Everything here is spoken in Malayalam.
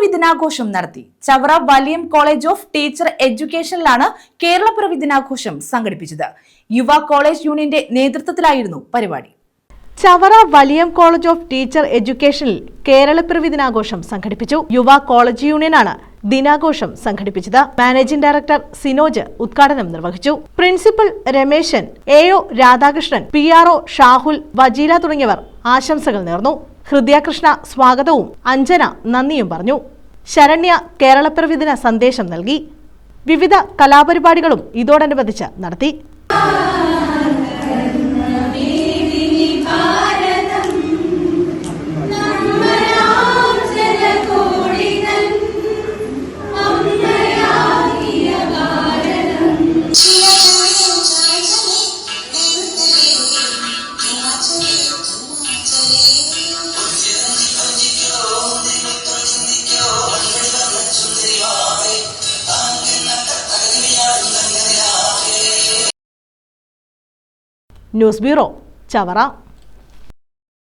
കേരളപ്പിറവി ദിനാഘോഷം നടത്തി. Chavara Valiyam college of teacher എഡ്യൂക്കേഷനിലാണ് കേരളപ്പിറവി ദിനാഘോഷം സംഘടിപ്പിച്ചത്. യുവ കോളേജ് യൂണിയന്റെ നേതൃത്വത്തിലായിരുന്നു പരിപാടി. Chavara Valiyam college of teacher എഡ്യൂക്കേഷനിൽ കേരളപ്പിറവി ദിനാഘോഷം സംഘടിപ്പിച്ചു. യുവ കോളേജ് യൂണിയനാണ് ദിനാഘോഷം സംഘടിപ്പിച്ചത്. മാനേജിംഗ് ഡയറക്ടർ സിനോജ് ഉദ്ഘാടനം നിർവഹിച്ചു. Principal Rameshan A O Radhakrishnan P R O Shahul Vajeela തുടങ്ങിയവർ ആശംസകൾ നേർന്നു. ഹൃദയകൃഷ്ണ സ്വാഗതവും. അഞ്ജന നന്ദിയും പറഞ്ഞു. ശരണ്യ കേരളപ്പിറവി ദിന സന്ദേശം നൽകി. വിവിധ കലാപരിപാടികളും ഇതോടനുബന്ധിച്ച് നടത്തി. News bureau Chavara